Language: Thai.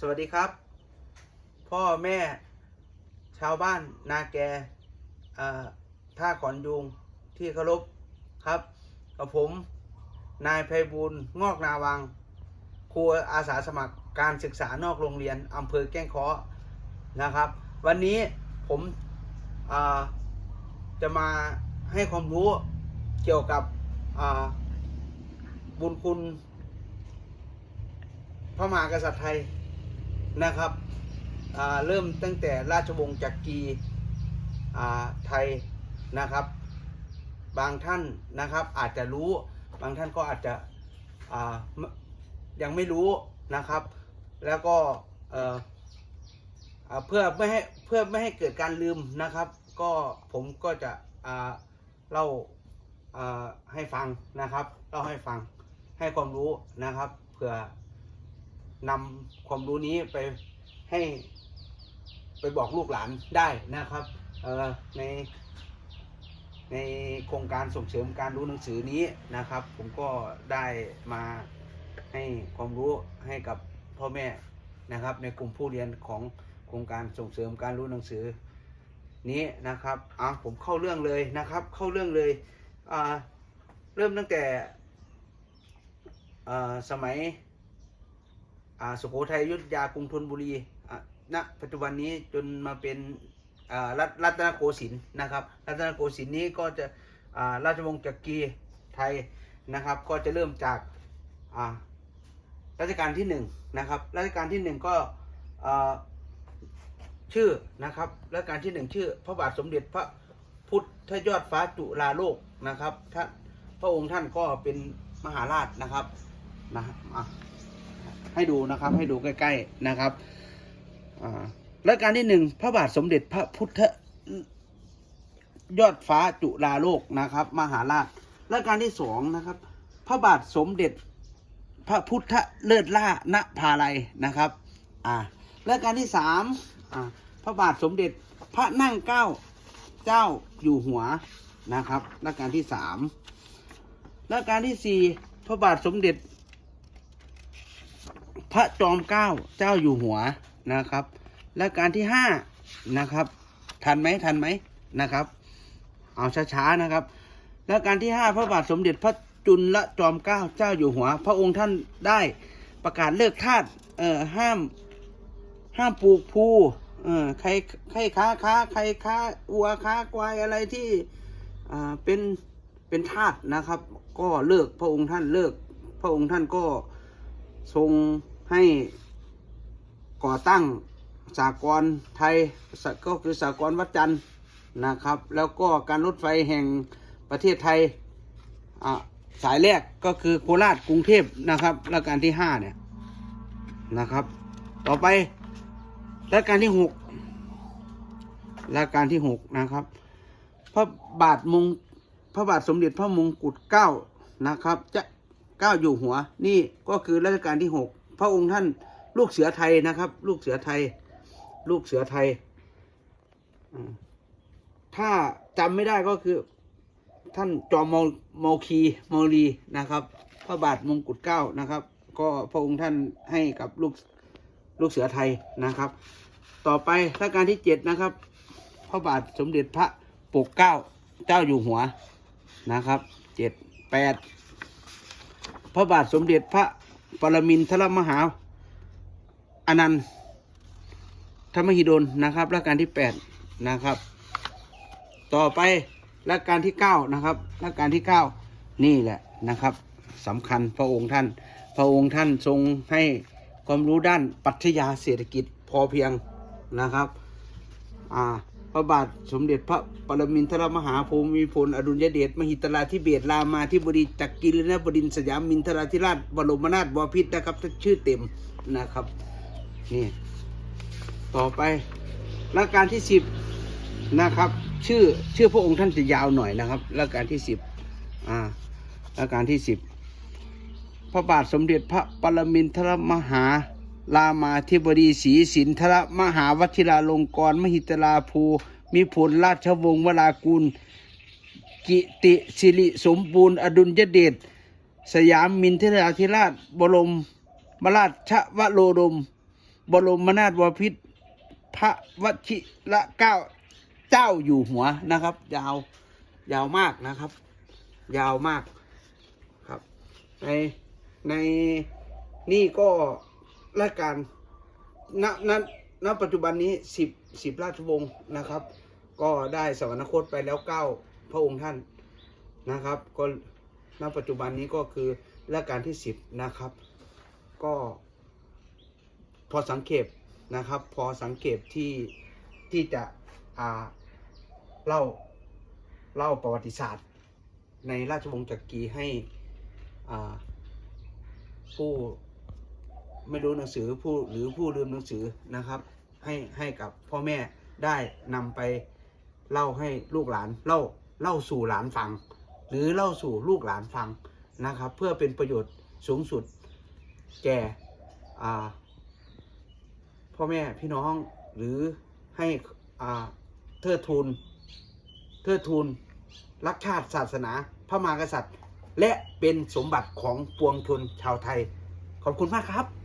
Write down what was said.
สวัสดีครับ พ่อแม่ชาวบ้านนาแกท่าขอนยุงที่เคารพครับ กับผม นายไพบูลงอกนาวัง ครูอาสาสมัครการศึกษานอกโรงเรียนอำเภอแก้งเคอนะครับ วันนี้ผมจะมาให้ความรู้เกี่ยวกับบุญคุณพระมหากษัตริย์ไทย นะครับเริ่มตั้งแต่ราชวงศ์จักรีไทยนะครับ บางท่านนะครับอาจจะรู้บางท่านก็อาจจะยังไม่รู้นะครับ แล้วก็เเพื่อไม่ให้เพื่อไม่ให้เกิดการลืมนะครับ ก็ผมก็จะเล่าอ่าให้ฟังนะครับเล่าให้ฟังให้ความรู้นะครับเผื่อ นำความรู้นี้ไปให้ไปบอกลูกหลานได้นะครับในในโครงการส่งเสริมการรู้หนังสือนี้นะครับ ผมก็ได้มาให้ความรู้ให้กับพ่อแม่นะครับ ในกลุ่มผู้เรียนของโครงการส่งเสริมการรู้หนังสือนี้นะครับอะผมเข้าเรื่องเลยนะครับ เข้าเรื่องเลยอ่าเริ่มตั้งแต่อ่าสมัย สุโขทัยยุทธยากรุงธนบุรีณปัจจุบันนี้จนมาเป็นรัตรัตนโกสินทร์นะครับ รัตนโกสินทร์นี้ก็จะราชวงศ์จักรีไทยนะครับ ก็จะเริ่มจากอ่ารัชกาลที่หนึ่งนะครับรัชกาลที่หนึ่งก็ชื่อนะครับรัชกาลที่หนึ่งชื่อ พระบาทสมเด็จพระพุทธยอดฟ้าจุฬาโลกนะครับท่านพระองค์ท่านก็เป็นมหาราชนะครับนะอะ ให้ดูนะครับ ให้ดูใกล้ ๆนะครับอ่าและการที่หนึ่งพระบาทสมเด็จพระพุทธยอดฟ้าจุฬาโลกนะครับ มหาราชและการที่สองนะครับ พระบาทสมเด็จพระพุทธเลิศล่าณภาลัยนะครับ อ่าและการที่สามอ่าพระบาทสมเด็จพระนั่งเก้าเจ้าอยู่หัวนะครับและการที่สามและการที่สี่พระบาทสมเด็จ พระจอมเกล้าเจ้าอยู่หัวนะครับ และการที่ห้านะครับ ทันไหมทันไหมนะครับ เอาช้าๆนะครับ และการที่ห้าพระบาทสมเด็จพระจุลจอมเกล้าเจ้าอยู่หัว พระองค์ท่านได้ประกาศเลิกทาสเอ่อห้าม ห้ามปลูกภูเอ่อใครใครค้าค้าใครค้าวัวค้าควายอะไรที่อ่าเป็นเป็นทาสนะครับ ก็เลิกพระองค์ท่านเลิก พระองค์ท่านก็ทรง ให้ก่อตั้งสากลไทยก็คือสากลวัดจันทร์นะครับ แล้วก็การรถไฟแห่งประเทศไทยสายแรกก็คือโคราชกรุงเทพนะครับรัชกาลที่ห้าเนี่ยนะครับ ต่อไปรัชกาลที่หกรัชกาลที่หกนะครับ พระบาทมงพระบาทสมเด็จพระมงกุฎเกล้านะครับ จะเก้าอยู่หัวนี่ก็คือรัชกาลที่หก พระองค์ท่าน ลูกเสือไทยนะครับ ลูกเสือไทย ลูกเสือไทยถ้าจำไม่ได้ก็คือ ท่านจอมเมาเมคีเมาลีนะครับ พระบาทมงกุฎเก้านะครับ ก็พระองค์ท่านให้กับลูกลูกเสือไทยนะครับ ต่อไปรัชกาลที่เจ็ดนะครับ พระบาทสมเด็จพระปกเก้าเจ้าอยู่หัวนะครับเจ็ดแปดพระบาทสมเด็จพระ ปรมินทรมหาอนันต์ธรรมหิดลนะครับรัชกาลที่แปดนะครับ ต่อไปรัชกาลที่เก้านะครับรัชกาลที่เก้านี่แหละนะครับสำคัญพระองค์ท่าน พระองค์ท่านทรงให้ความรู้ด้านปรัชญาเศรษฐกิจพอเพียงนะครับ อ่า พระบาทสมเด็จพระปรมินทรมหาภูมิพลอดุลยเดชมหิตลาธิเบศรามาธิบดีจักรีนบดินสยามมินทราธิราชบรมนาถบพิตรนะครับชื่อเต็มนะครับนี่ต่อไปรัชกาลที่สิบนะครับ ชื่อชื่อพระองค์ท่านจะยาวหน่อยนะครับรัชกาลที่สิบอ่ารัชกาลที่สิบพระบาทสมเด็จพระปรมินทรมหา รามาธิบดีศรีสินทรมหาวชิราลงกร มหิตลาภูมิผลราชวงศ์วรากุลกิติสิริสมบูรณ์อดุลยเดชสยามมินทราธิราช บรมมราชวโรดม บรมมนาถบพิตรพระวชิระเก้าเจ้าอยู่หัวนะครับ ยาวยาวมากนะครับ ยาวมากครับ ในในนี่ก็ ราชการณณณปัจจุบันนี้สิบสิบราชวงศ์นะครับ ก็ได้สวรรคตไปแล้วเก้าพระองค์ท่านนะครับ ก็ณปัจจุบันนี้ก็คือราชการที่สิบนะครับ ก็ พอสังเกตนะครับ พอสังเกตที่ที่จะอ่าเล่าเล่าประวัติศาสตร์ ในราชวงศ์จักรีให้อ่าผู้ ไม่รู้หนังสือผู้หรือผู้ลืมหนังสือนะครับ ให้ให้กับพ่อแม่ได้นำไปเล่าให้ลูกหลานเล่าเล่าสู่หลานฟัง หรือเล่าสู่ลูกหลานฟังนะครับ เพื่อเป็นประโยชน์สูงสุดแก่พ่อแม่พี่น้องหรือให้เทิดทูนเทิดทูนรักชาติศาสนา พระมหากษัตริย์ และเป็นสมบัติของปวงชนชาวไทย ขอบคุณมากครับ